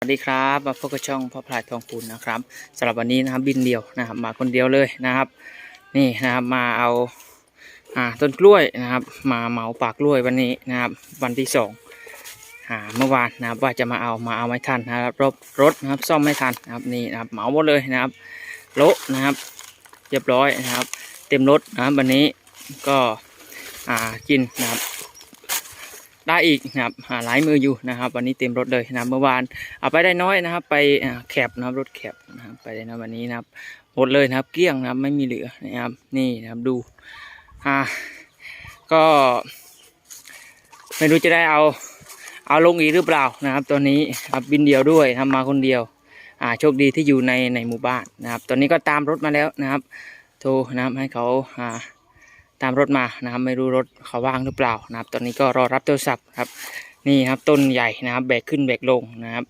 สวัสดีครับมาพบกับช่องพ่อพลายทองคูณนะครับสำหรับวันนี้นะครับบินเดียวนะครับ มาคนเดียวเลยนะครับ นี่นะครับมาเอาอ่าต้นกล้วยนะครับ มาเหมาปากกล้วยวันนี้นะครับ วันที่สองอ่าเมื่อวานนะครับว่าจะมาเอามาเอาไม่ทันนะครับรถรถนะครับซ่อมไม่ทันนะครับนี่นะครับเหมาหมดเลยนะครับโละนะครับเรียบร้อยนะครับ เต็มรถนะครับวันนี้ก็อ่ากินนะครับ ได้อีกนะครับหาลายมืออยู่นะครับ วันนี้เต็มรถเลยนะเมื่อวานเอาไปได้น้อยนะครับ ไปแคบนะครับรถแคบนะครับไปได้นะวันนี้นะครับหมดเลยนะครับ เกลี้ยงนะครับไม่มีเหลือนะครับ นี่นะครับดูอ่าก็ไม่รู้จะได้เอาเอาลงอีกหรือเปล่านะครับตัวนี้ครับบินเดียวด้วยทำมาคนเดียว อ่าโชคดีที่อยู่ในในหมู่บ้านนะครับ ตอนนี้ก็ตามรถมาแล้วนะครับ โทรนะครับให้เขาอ่า ตามรถมานะครับ ไม่รู้รถเขาว่างหรือเปล่านะครับ ตอนนี้ก็รอรับโทรศัพท์ครับนี่ครับต้นใหญ่นะครับ แบกขึ้นแบกลงนะครับ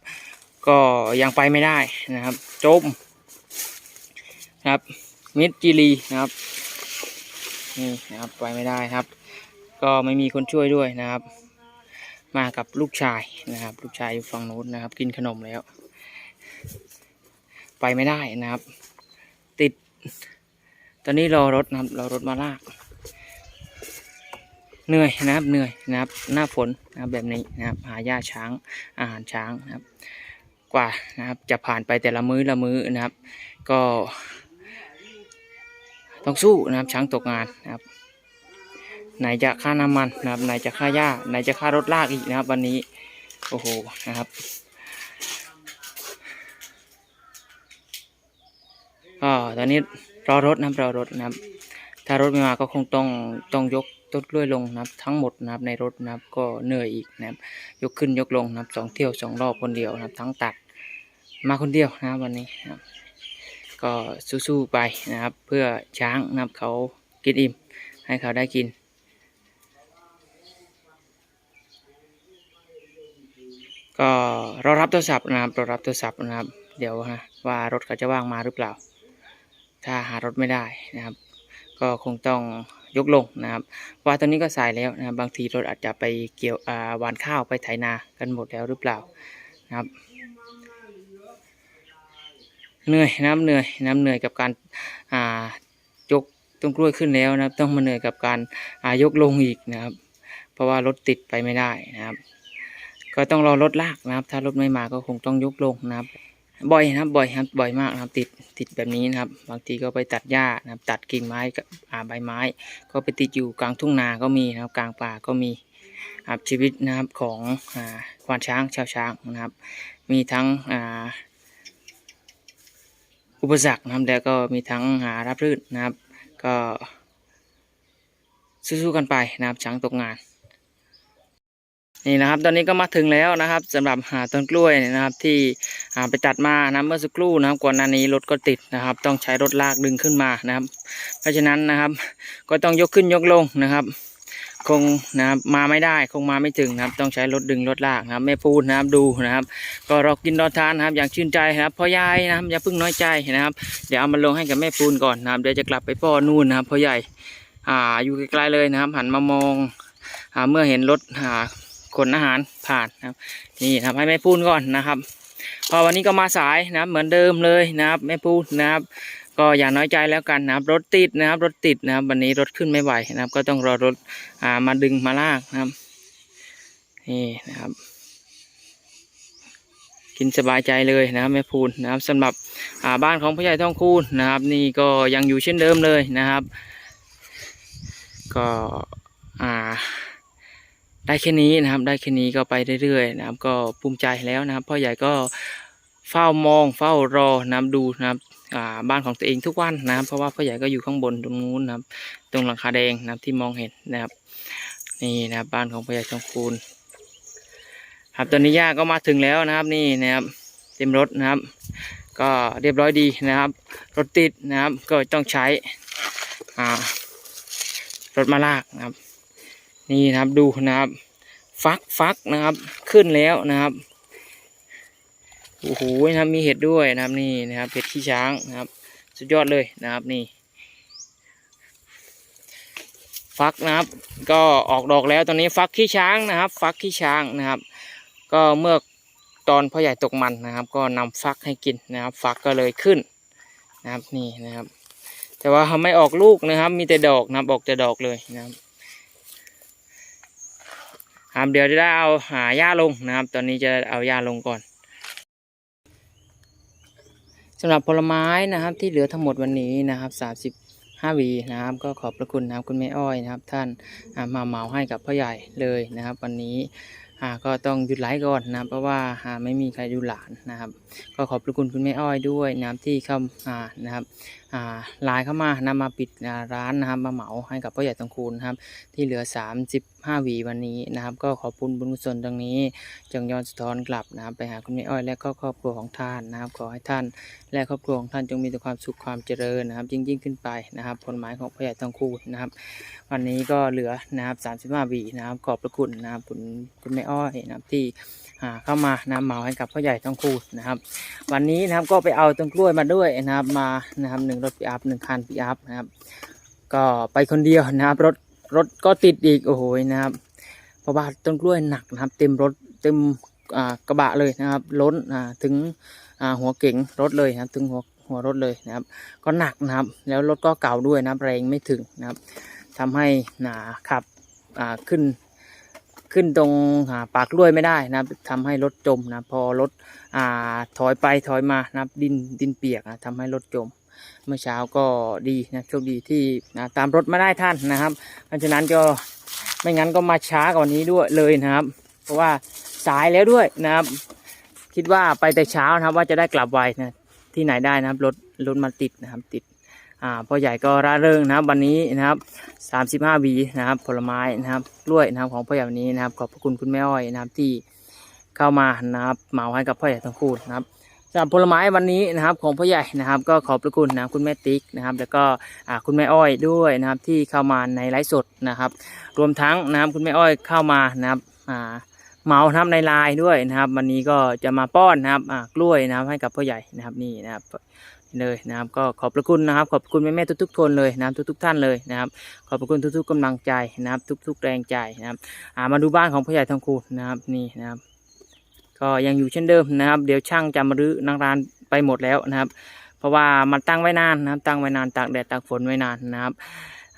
ก็ยังไปไม่ได้นะครับ จมนะครับมิดจิลีนะครับนี่นะครับไปไม่ได้ครับ ก็ไม่มีคนช่วยด้วยนะครับ มากับลูกชายนะครับ ลูกชายอยู่ฝั่งโน้นนะครับ กินขนมแล้ว ไปไม่ได้นะครับ ติด ตอนนี้รอรถนะครับรอรถมาลาก เหนื่อยนะครับเหนื่อยนะครับหน้าฝนนะครับแบบนี้นะครับหาหญ้าช้างอาหารช้างนะครับ กว่านะครับจะผ่านไปแต่ละมื้อละมื้อนะครับ ก็ ต้องสู้นะครับช้างตกงานนะครับไหนจะค่าน้ำมันนะครับไหนจะค่าหญ้าไหนจะค่ารถลากอีกนะครับ วันนี้โอ้โหนะครับก็ตอนนี้รอรถนะครับรอรถนะครับ ถ้ารถไม่มาก็คงต้องต้องยก ต้นกล้วยลงนะครับทั้งหมดนะครับในรถนะครับก็เหนื่อยอีกนะครับยกขึ้นยกลงนะครับสองเที่ยวสองรอบคนเดียวนะครับ ทั้งตัดมาคนเดียวนะครับวันนี้นะครับก็สู้ๆไปนะครับ เพื่อช้างนะครับเขากินอิ่มให้เขาได้กินก็รอรับโทรศัพท์นะครับรอรับโทรศัพท์นะครับ เดี๋ยวฮะว่ารถเขาจะว่างมาหรือเปล่า ถ้าหารถไม่ได้นะครับ ก็คงต้องยกลงนะครับว่าตอนนี้ก็สายแล้วนะครับบางทีรถอาจจะไปเกี่ยวาหวานข้าวไปไถนากันหมดแล้วหรือเปล่านะครับเหนื่อยน้ำเหนื่อยน้ำเหนื่อยกับการายกต้นกล้วยขึ้นแล้วนะครับ ต้องมาเหนื่อยกับการายกลงอีกนะครับ เพราะว่ารถติดไปไม่ได้นะครับ ก็ต้องรอรถลากนะครับ ถ้ารถไม่มาก็คงต้องยกลงนะครับ บ่อยนะครับบ่อยครับบ่อยมากนะครับ ติดติดแบบนี้นะครับ บางทีก็ไปตัดหญ้านะครับ ตัดกิ่งไม้กับอ่าใบไม้ ก็ไปติดอยู่กลางทุ่งนาก็มีนะครับ กลางป่าก็มีครับชีวิตนะครับของอ่าควานช้างชาวช้างนะครับ มีทั้งอ่าอุปสรรคนะครับแล้วก็มีทั้งหารับรื่นนะครับ ก็สู้ๆกันไปนะครับช้างตกงาน นี่นะครับตอนนี้ก็มาถึงแล้วนะครับสำหรับหาต้นกล้วยเนี่ยนะครับ ที่ไปตัดมานะเมื่อสักครู่นะครับก่อนหน้านี้รถก็ติดนะครับ ต้องใช้รถลากดึงขึ้นมานะครับ เพราะฉะนั้นนะครับ ก็ต้องยกขึ้นยกลงนะครับ คงนะครับมาไม่ได้คงมาไม่ถึงนะครับ ต้องใช้รถดึงรถลากนะครับแม่ปูนนะครับดูนะครับ ก็รอกินรอทานนะครับ อย่างชื่นใจนะครับพ่อใหญ่นะครับอย่าเพิ่งน้อยใจนะครับ เดี๋ยวเอามาลงให้กับแม่ปูนก่อนนะครับเดี๋ยวจะกลับไปป้อนู่นนะครับพ่อใหญ่อ่าอยู่ไกลๆเลยนะครับ หันมามองอ่าเมื่อเห็นรถอ่า ขนอาหารผ่านนะครับ นี่ทำให้แม่ปูนก่อนนะครับ พอวันนี้ก็มาสายนะครับ เหมือนเดิมเลยนะครับแม่ปูนนะครับ ก็อย่าน้อยใจแล้วกันนะครับ รถติดนะครับ รถติดนะครับ วันนี้รถขึ้นไม่ไหวนะครับ ก็ต้องรอรถอ่ามาดึงมาลากนะครับนี่นะครับกินสบายใจเลยนะครับแม่พูนนะครับสำหรับอ่าบ้านของพ่อใหญ่ทองคูณนะครับ นี่ก็ยังอยู่เช่นเดิมเลยนะครับ ก็อ่า ได้แค่นี้นะครับ ได้แค่นี้ก็ไปเรื่อยๆนะครับ ก็ภูมิใจแล้วนะครับพ่อใหญ่ก็เฝ้ามองเฝ้ารอนะครับดูนะครับบ้านของตัวเองทุกวันนะครับ เพราะว่าพ่อใหญ่ก็อยู่ข้างบนตรงนู้นนะครับ ตรงหลังคาแดงนะครับที่มองเห็นนะครับ นี่นะครับบ้านของพ่อใหญ่ทองคูณครับตอนนี้ย่าก็มาถึงแล้วนะครับ นี่นะครับ เต็มรถนะครับ ก็เรียบร้อยดีนะครับ รถติดนะครับก็ต้องใช้รถมาลากนะครับ นี่นะครับดูนะครับ ฟักฟักนะครับ ขึ้นแล้วนะครับโอ้โหนะครับมีเห็ดด้วยนะครับนี่นะครับเห็ดขี้ช้างนะครับ สุดยอดเลยนะครับนี่ ฟักนะครับ ก็ออกดอกแล้วตอนนี้ฟักขี้ช้างนะครับ ฟักขี้ช้างนะครับ ก็เมื่อตอนพ่อใหญ่ตกมันนะครับ ก็นำฟักให้กินนะครับ ฟักก็เลยขึ้นนะครับนี่นะครับ แต่ว่าไม่ออกลูกนะครับ มีแต่ดอกนะครับออกแต่ดอกเลยนะครับ ครับเดี๋ยวจะได้เอาหาหญ้าลงนะครับ ตอนนี้จะเอาหญ้าลงก่อนสำหรับผลไม้นะครับที่เหลือทั้งหมดวันนี้นะครับสามสิบห้าวีนะครับ ก็ขอบพระคุณนะครับคุณแม่อ้อยนะครับ ท่านมาเหมาให้กับพ่อใหญ่เลยนะครับ วันนี้ก็ต้องหยุดไลฟ์ก่อนนะครับเพราะว่าไม่มีใครดูหลานนะครับ ก็ขอบพระคุณคุณแม่อ้อยด้วยนะครับที่เข้าอ่านะครับไลน์เข้ามานำมาปิดร้านนะครับมาเหมาให้กับพ่อใหญ่ตองคูณนะครับที่เหลือ 35หวีวันนี้นะครับ ก็ขอบคุณบุญกุศลตรงนี้จงย้อนสะท้อนกลับนะครับ ไปหาคุณแม่อ้อยและก็ครอบครัวของท่านนะครับ ขอให้ท่านและครอบครัวของท่านจงมีแต่ความสุขความเจริญนะครับ ยิ่งยิ่งขึ้นไปนะครับ ผลหมายของพ่อใหญ่ตองคูณนะครับ วันนี้ก็เหลือนะครับ35วีนะครับขอบพระคุณนะครับคุณคุณแม่อ้อยนะครับที่ เข้ามานะเหมาให้กับพ่อใหญ่ต้องคูณนะครับ วันนี้นะครับก็ไปเอาต้นกล้วยมาด้วยนะครับมานะครับหนึ่งรถปีอัพหนึ่งคันปีอัพนะครับ ก็ไปคนเดียวนะครับรถรถก็ติดอีกโอ้โหนะครับเพราะว่าต้นกล้วยหนักนะครับ เต็มรถเต็มกระบะเลยนะครับ ล้นถึงหัวเก๋งรถเลยนะครับถึงหัวหัวรถเลยนะครับ ก็หนักนะครับ แล้วรถก็เก่าด้วยนะครับแรงไม่ถึงนะครับทำให้หนาขับขึ้น ขึ้นตรงปากล้วยไม่ได้นะครับทำให้รถจมนะพอรถอ่าถอยไปถอยมานะครับดินดินเปียกนะทำให้รถจม เมื่อเช้าก็ดีนะโชคดีที่นะตามรถมาได้ท่านนะครับเพราะฉะนั้นก็ไม่งั้นก็มาช้ากว่านี้ด้วยเลยนะครับ เพราะว่าสายแล้วด้วยนะครับ คิดว่าไปแต่เช้านะครับว่าจะได้กลับไวนะที่ไหนได้นะครับรถรถมาติดนะครับติด อ่าพ่อใหญ่ก็ร่าเริงนะครับ วันนี้นะครับสามสิบห้าวีนะครับ ผลไม้นะครับกล้วยนะครับของพ่อใหญ่วันนี้นะครับ ขอบพระคุณคุณแม่อ้อยนะครับที่เข้ามานะครับเหมาให้กับพ่อใหญ่ทั้งคู่นะครับสำหรับผลไม้วันนี้นะครับของพ่อใหญ่นะครับก็ขอบพระคุณนะครับคุณแม่ติ๊กนะครับ แล้วก็อ่าคุณแม่อ้อยด้วยนะครับที่เข้ามาในไลฟ์สดนะครับ รวมทั้งนะครับคุณแม่อ้อยเข้ามานะครับอ่าเมานะครับในไลน์ด้วยนะครับ วันนี้ก็จะมาป้อนนะครับอ่ากล้วยนะครับให้กับพ่อใหญ่นะครับนี่นะครับ เลยนะครับ ก็ขอบพระคุณนะครับ ขอบคุณแม่ๆทุกๆคนเลยนะครับทุก ๆ ท่านเลยนะครับ ขอบพระคุณทุก ๆกำลังใจนะครับ ทุก ๆ แรงใจนะครับมาดูบ้านของพ่อใหญ่ทองคูณนะครับนี่นะครับ ก็ยังอยู่เช่นเดิมนะครับ เดี๋ยวช่างจะมารื้อนังร้านไปหมดแล้วนะครับ เพราะว่ามันตั้งไว้นานนะครับ ตั้งไว้นานตากแดดตากฝนไว้นานนะครับ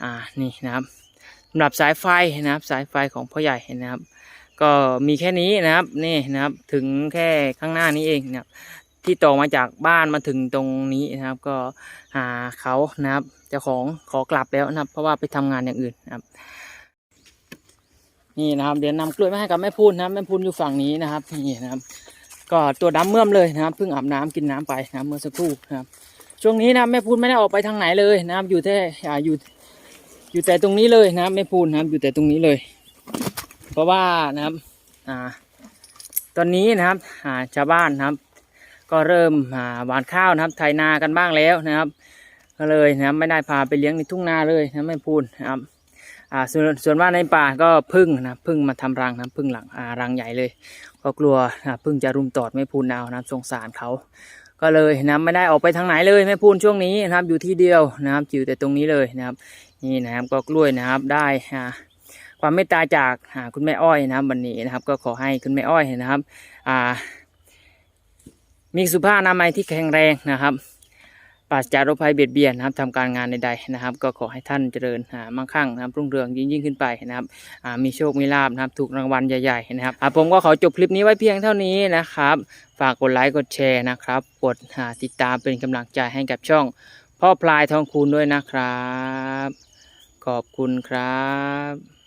อ่านี่นะครับสำหรับสายไฟนะครับ สายไฟของพ่อใหญ่นะครับก็มีแค่นี้นะครับนี่นะครับถึงแค่ข้างหน้านี้เองนะครับ ที่ต่อมาจากบ้านมาถึงตรงนี้นะครับ ก็หาเขานะครับเจ้าของขอกลับแล้วนะครับ เพราะว่าไปทำงานอย่างอื่นนะครับ นี่นะครับ เดี๋ยวนำกล้วยมาให้กับแม่พูนนะครับแม่พูนอยู่ฝั่งนี้นะครับนี่นะครับ ก็ตัวดำเมื่อมเลยนะครับเพิ่งอาบน้ำกินน้ำไปนะเมื่อสักครู่นะครับ ช่วงนี้นะแม่พูนไม่ได้ออกไปทางไหนเลยนะครับ อยู่แต่อ่าอยู่อยู่แต่ตรงนี้เลยนะครับแม่พูนนะครับ อยู่แต่ตรงนี้เลย เพราะว่านะครับ อ่า ตอนนี้นะครับ อ่าชาวบ้านนะครับ ก็เริ่มหวานข้าวนะครับไถนากันบ้างแล้วนะครับ ก็เลยนะครับไม่ได้พาไปเลี้ยงในทุ่งนาเลยนะไม่พูนนะครับอ่าส่วนส่วนว่าในป่าก็พึ่งนะพึ่งมาทำรังนะพึ่งหลังอ่ารังใหญ่เลย ก็กลัวนะพึ่งจะรุมตอดไม่พูนเอานะสงสารเขา ก็เลยนะไม่ได้ออกไปทางไหนเลยไม่พูนช่วงนี้นะครับอยู่ที่เดียวนะครับอยู่แต่ตรงนี้เลยนะครับนี่นะครับก็กล้วยนะครับได้อ่าความเมตตาจากคุณแม่อ้อยนะครับวันนี้นะครับ ก็ขอให้คุณแม่อ้อยนะครับอ่า มีสุภาพนามัยที่แข็งแรงนะครับปราศจากโรคภัยเบียดเบียนนะครับทำการงานใดๆนะครับ ก็ขอให้ท่านเจริญมั่งคั่งนะครับรุ่งเรืองยิ่งยิ่งขึ้นไปนะครับมีโชคมีลาบนะครับถูกรางวัลใหญ่ๆนะครับผมก็ขอจบคลิปนี้ไว้เพียงเท่านี้นะครับ ฝากกดไลค์กดแชร์นะครับกดติดตามเป็นกำลังใจให้กับช่อง พ่อพลายทองคูณด้วยนะครับ ขอบคุณครับ